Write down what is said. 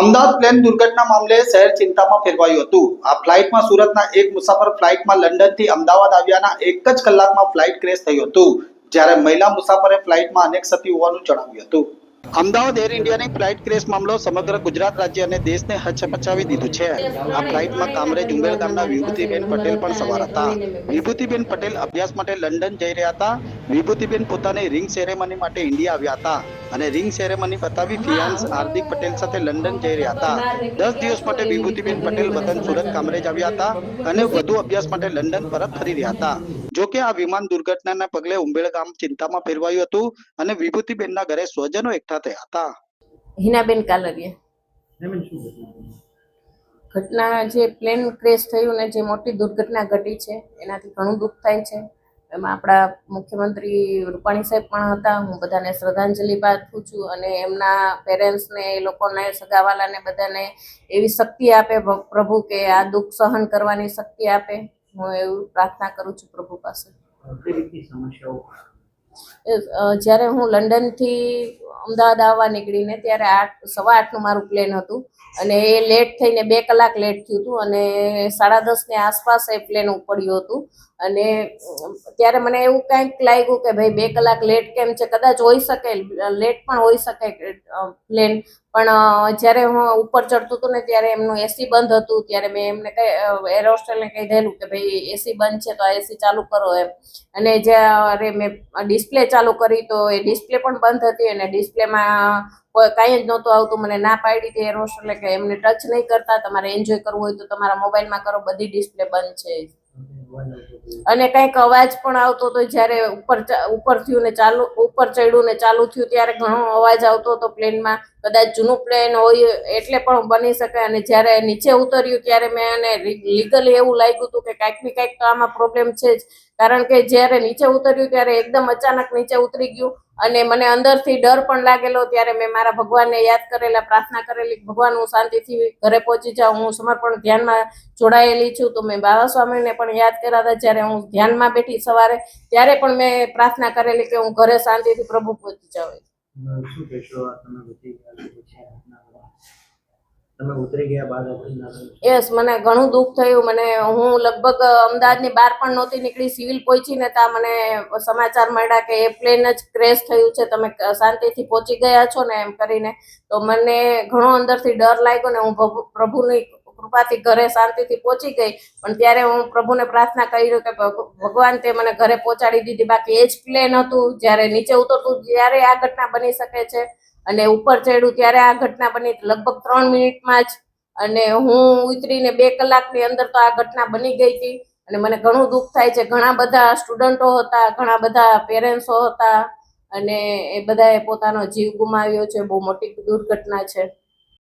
Ahmedabad plane દુર્ઘટના મામલે શહેર ચિંતામાં ફેરવાયું હતું. આ ફ્લાઇટમાં સુરતના એક મુસાફર ફ્લાઇટમાં લંડનથી અમદાવાદ આવ્યાના એક જ કલાકમાં ફ્લાઇટ ક્રેશ થયું હતું, જ્યારે મહિલા મુસાફરે ફ્લાઇટમાં અનેક સતી હોવાનું જણાવ્યું હતું. અમદાવાદ એર ઇન્ડિયાની ફ્લાઇટ ક્રેશ મામલો સમગ્ર ગુજરાત રાજ્ય અને દેશને હચમચાવી દીધું છે. આ ફ્લાઇટમાં કામરેજ ઉમેર ગામના વિભૂતિબેન પટેલ પણ સવાર હતા. વિભૂતિબેન પટેલ અભ્યાસ માટે લંડન જઈ રહ્યા હતા. વિભૂતિબેન પોતાની રિંગ સેરેમની માટે ઇન્ડિયા આવ્યા હતા. અને રિંગ સેરેમની બતાવી ફિયાન્સ હાર્દિક પટેલ સાથે લંડન જઈ રહ્યા હતા. દસ દિવસ માટે વિભૂતિબેન પટેલ વતન સુરત કામરેજ આવ્યા હતા અને વધુ અભ્યાસ માટે લંડન પરત ફરી રહ્યા હતા. જો કે આ વિમાન દુર્ઘટનાના પગલે ઉંબેળ ગામ ચિંતામાં ફેરવાયું હતું અને વિભૂતિબેનના ઘરે સ્વજનો એકઠા થયા હતા. હિનાબેન કાલરિયા. ઘટના ઘટના જે પ્લેન ક્રેશ થયું ને જે મોટી દુર્ઘટના ઘટી છે એનાથી ઘણું દુઃખ થાય છે. એમાં આપણા મુખ્યમંત્રી રૂપાણી સાહેબ પણ હતા. હું બધાને શ્રદ્ધાંજલિ પાઠવું છું અને એમના પેરેન્ટ્સને એ લોકોને સગાવાલાને બધાને એવી શક્તિ આપે પ્રભુ કે આ દુઃખ સહન કરવાની શક્તિ આપે. હું એવું પ્રાર્થના કરું છું પ્રભુ પાસે. જ્યારે હું લંડનથી અમદાવાદ આવવા નીકળીને ત્યારે આઠ, સવા આઠનું મારું પ્લેન હતું. અને એ લેટ થઈને બે કલાક લેટ થયું હતું અને સાડા દસની આસપાસ એ પ્લેન ઉપડ્યું હતું. અને ત્યારે મને એવું કંઈક લાગ્યું કે ભાઈ બે કલાક લેટ કેમ છે? કદાચ હોઈ શકે લેટ પણ હોઈ શકે પ્લેન પણ જ્યારે હું ઉપર ચડતું હતું ને ત્યારે એમનું એસી બંધ હતું, ત્યારે મેં એમને કહી એર હોસ્ટેલને કહી દેલું કે ભાઈ એસી બંધ છે તો આ એસી ચાલુ કરો એમ અને જ્યારે મેં ડિસ્પ્લે ચાલુ કરી તો એ ડિસ્પ્લે પણ બંધ હતી અને ડિસ્પ્લેમાં કોઈ જ નહોતું આવતું, મને ના પાડી હતી એર હોસ્ટેલને કે એમને ટચ નહીં કરતા, તમારે એન્જોય કરવું હોય તો તમારા મોબાઈલમાં કરો, બધી ડિસ્પ્લે બંધ છે? અને કંઈક અવાજ પણ આવતો હતો જ્યારે ઉપર ઉપર થયું ને ચાલુ, ઉપર ચડ્યું ને ચાલુ થયું ત્યારે ઘણો અવાજ આવતો હતો પ્લેનમાં. કદાચ જૂનું પ્લેન હોય એટલે પણ બની શકે. અને જ્યારે નીચે ઉતર્યું ત્યારે મેં એને લીગલી એવું લાગ્યું હતું કે કાંઈક ને કાંઈક તો આમાં પ્રોબ્લેમ છે જ. કારણ કે જ્યારે નીચે ઉતર્યું ત્યારે એકદમ અચાનક નીચે ઉતરી ગયું અને મને અંદરથી ડર પણ લાગેલો ત્યારે મેં મારા ભગવાનને યાદ કરેલા, પ્રાર્થના કરેલી ભગવાન હું શાંતિથી ઘરે પહોંચી જાઉં, હું સમર્પણ ધ્યાનમાં જોડાયેલી છું. તો મેં બાબા સ્વામીને પણ યાદ કર્યા હતા જ્યારે હું ધ્યાનમાં બેઠી સવારે, ત્યારે પણ મેં પ્રાર્થના કરેલી કે હું ઘરે શાંતિથી પ્રભુ પહોંચી જાઉં. શું કહેશો તમે ઉતરી ગયા બાદ. યસ મને ઘણું દુઃખ થયું. મને હું લગભગ અમદાવાદની બહાર પણ નહોતી નીકળી, સિવિલ પહોંચીને ત્યાં મને સમાચાર મળ્યા કે એ પ્લેન જ ક્રેશ થયું છે. તમે શાંતિથી પહોંચી ગયા છો ને એમ કરીને. તો મને ઘણો અંદરથી ડર લાગ્યો ને હું પ્રભુની કૃપાથી ઘરે શાંતિથી પહોંચી ગઈ. પણ ત્યારે હું પ્રભુને પ્રાર્થના કરી કે ભગ- ભગવાન તે મને ઘરે પહોંચાડી દીધી. બાકી એ જ પ્લેન હતું. જ્યારે નીચે ઉતરતું ત્યારે આ ઘટના બની શકે છે. અને ઉપર ચડ્યું ત્યારે આ ઘટના બની. લગભગ ત્રણ મિનિટમાં જ. અને હું ઉતરીને બે કલાકની અંદર તો આ ઘટના બની ગઈ હતી. અને મને ઘણું દુઃખ થાય છે. ઘણા બધા સ્ટુડન્ટો હતા, ઘણા બધા પેરેન્ટ્સો હતા. અને એ બધાએ પોતાનો જીવ ગુમાવ્યો છે. બહુ મોટી દુર્ઘટના છે.